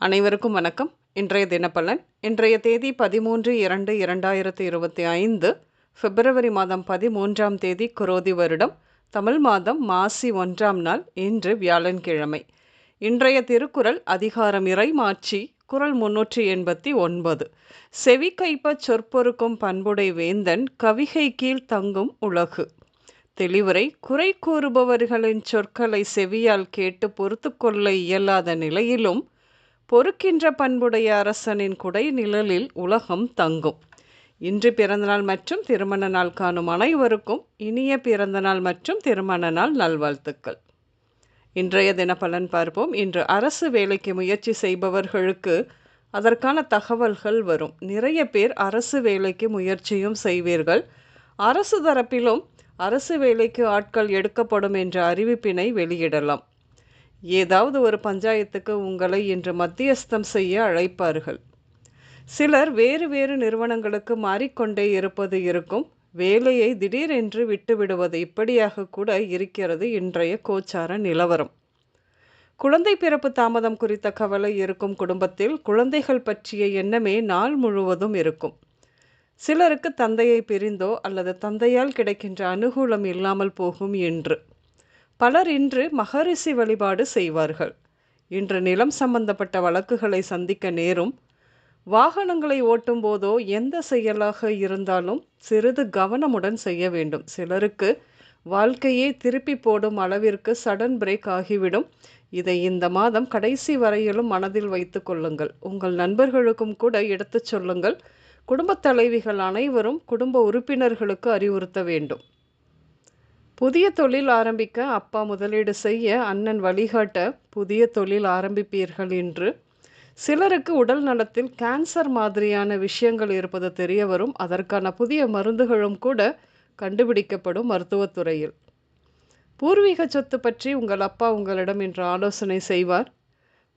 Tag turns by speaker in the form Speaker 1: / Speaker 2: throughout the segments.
Speaker 1: அனைவருக்கும் வணக்கம். இன்றைய தினப்பலன் இன்றைய தேதி பதிமூன்று இரண்டு இரண்டாயிரத்தி இருபத்தி ஐந்து பிப்ரவரி மாதம் பதிமூன்றாம் தேதி குரோதி வருடம் தமிழ் மாதம் மாசி ஒன்றாம் நாள் இன்று வியாழன்கிழமை. இன்றைய திருக்குறள் அதிகாரம் இறைமாட்சி குரல் முன்னூற்றி எண்பத்தி ஒன்பது. செவி கைப்பச் சொற்பொருக்கும் பண்புடை வேந்தன் கவிகை கீழ் தங்கும் உலகு. தெளிவுரை குறை கூறுபவர்களின் சொற்களை செவியால் கேட்டு பொறுத்து கொள்ள இயலாத நிலையிலும் பொறுக்கின்ற பண்புடைய அரசனின் குடை நிழலில் உலகம் தங்கும். இன்று பிறந்தநாள் மற்றும் திருமண நாள் காணும் அனைவருக்கும் இனிய பிறந்தநாள் மற்றும் திருமண நாள் நல்வாழ்த்துக்கள். இன்றைய தினப்பலன் பார்ப்போம். இன்று அரசு வேலைக்கு முயற்சி செய்பவர்களுக்கு அதற்கான தகவல்கள் வரும். நிறைய பேர் அரசு வேலைக்கு முயற்சியும் செய்வீர்கள். அரசு தரப்பிலும் அரசு வேலைக்கு ஆட்கள் எடுக்கப்படும் என்ற அறிவிப்பினை வெளியிடலாம். ஏதாவது ஒரு பஞ்சாயத்துக்கு உங்களை இன்று மத்தியஸ்தம் செய்ய அழைப்பார்கள். சிலர் வேறு வேறு நிறுவனங்களுக்கு மாறிக்கொண்டே இருப்பது இருக்கும். வேலையை திடீரென்று விட்டுவிடுவது இப்படியாக கூட இருக்கிறது இன்றைய கோச்சார நிலவரம். குழந்தை பிறப்பு தாமதம் குறித்த கவலை இருக்கும் குடும்பத்தில் குழந்தைகள் பற்றிய எண்ணமே நாள் முழுவதும் இருக்கும். சிலருக்கு தந்தையை பிரிந்தோ அல்லது தந்தையால் கிடைக்கின்ற அனுகூலம் இல்லாமல் போகும் என்று பலர் இன்று மகரிஷி வழிபாடு செய்வார்கள். இன்று நிலம் சம்பந்தப்பட்ட வழக்குகளை சந்திக்க நேரும் வாகனங்களை ஓட்டும் போதோ எந்த செயலாக இருந்தாலும் சிறிது கவனமுடன் செய்ய வேண்டும். சிலருக்கு வாழ்க்கையே திருப்பி போடும் அளவிற்கு சடன் பிரேக் ஆகிவிடும். இதை இந்த மாதம் கடைசி வரையிலும் மனதில் வைத்து கொள்ளுங்கள். உங்கள் நண்பர்களுக்கும் கூட எடுத்துச் சொல்லுங்கள். குடும்பத் தலைவிகள் அனைவரும் குடும்ப உறுப்பினர்களுக்கு அறிவுறுத்த வேண்டும். புதிய தொழில் ஆரம்பிக்க அப்பா முதலீடு செய்ய அண்ணன் வழிகாட்ட புதிய தொழில் ஆரம்பிப்பீர்கள் என்று. சிலருக்கு உடல் நலத்தில் கேன்சர் மாதிரியான விஷயங்கள் இருப்பது தெரிய வரும். அதற்கான புதிய மருந்துகளும் கூட கண்டுபிடிக்கப்படும் மருத்துவத்துறையில். பூர்வீக சொத்து பற்றி உங்கள் அப்பா உங்களிடம் இன்று ஆலோசனை செய்வார்.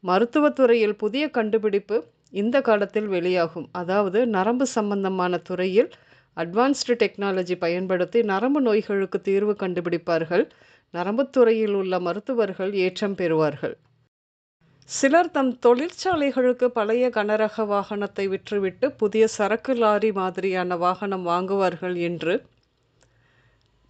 Speaker 1: மருத்துவத்துறையில் புதிய கண்டுபிடிப்பு இந்த காலத்தில் வெளியாகும். அதாவது நரம்பு சம்பந்தமான துறையில் அட்வான்ஸ்டு டெக்னாலஜி பயன்படுத்தி நரம்பு நோய்களுக்கு தீர்வு கண்டுபிடிப்பார்கள். நரம்புத்துறையில் உள்ள மருத்துவர்கள் ஏற்றம் பெறுவார்கள். சிலர் தம் தொழிற்சாலைகளுக்கு பழைய கனரக வாகனத்தை விற்றுவிட்டு புதிய சரக்கு லாரி மாதிரியான வாகனம் வாங்குவார்கள் என்று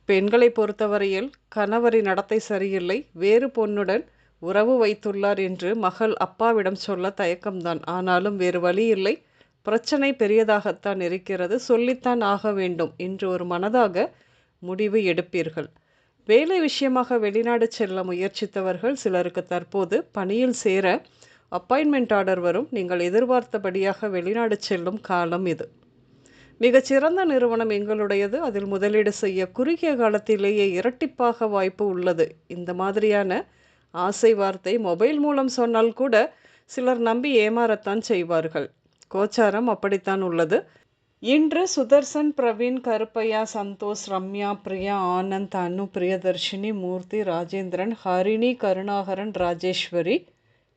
Speaker 1: பெண்களை பொறுத்தவரையில் கணவரின் நடத்தை சரியில்லை. வேறு பொண்ணுடன் உறவு வைத்துள்ளார் என்று மகள் அப்பாவிடம் சொல்ல தயக்கம்தான். ஆனாலும் வேறு வழி இல்லை. பிரச்சனை பெரியதாகத்தான் இருக்கிறது. சொல்லித்தான் ஆக வேண்டும் என்று ஒரு மனதாக முடிவு எடுப்பீர்கள். வேலை விஷயமாக வெளிநாடு செல்ல முயற்சித்தவர்கள் சிலருக்கு தற்போது பணியில் சேர அப்பாயின்மெண்ட் ஆர்டர் வரும். நீங்கள் எதிர்பார்த்தபடியாக வெளிநாடு செல்லும் காலம் இது. மிகச்சிறந்த நிறுவனம் எங்களுடையது. அதில் முதலீடு செய்ய குறுகிய காலத்திலேயே இரட்டிப்பாக வாய்ப்பு உள்ளது. இந்த மாதிரியான ஆசை வார்த்தை மொபைல் மூலம் சொன்னால் கூட சிலர் நம்பி ஏமாறத்தான் செய்வார்கள். கோச்சாரம் அப்படித்தான் உள்ளது. இன்று சுதர்சன் பிரவீன் கருப்பையா சந்தோஷ் ரம்யா பிரியா ஆனந்த் அனு பிரியதர்ஷினி மூர்த்தி ராஜேந்திரன் ஹரிணி கருணாகரன் ராஜேஸ்வரி.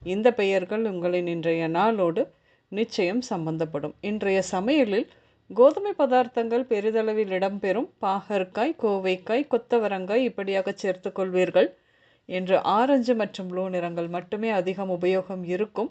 Speaker 1: இந்த பெயர்கள் உங்களின் இன்றைய நாளோடு நிச்சயம் சம்பந்தப்படும். இன்றைய சமையலில் கோதுமை பதார்த்தங்கள் பெரிதளவில் இடம்பெறும். பாகற்காய் கோவைக்காய் கொத்தவரங்காய் இப்படியாக சேர்த்து கொள்வீர்கள். என்று ஆரஞ்சு மற்றும் ப்ளூ நிறங்கள் மட்டுமே அதிகம் உபயோகம் இருக்கும்.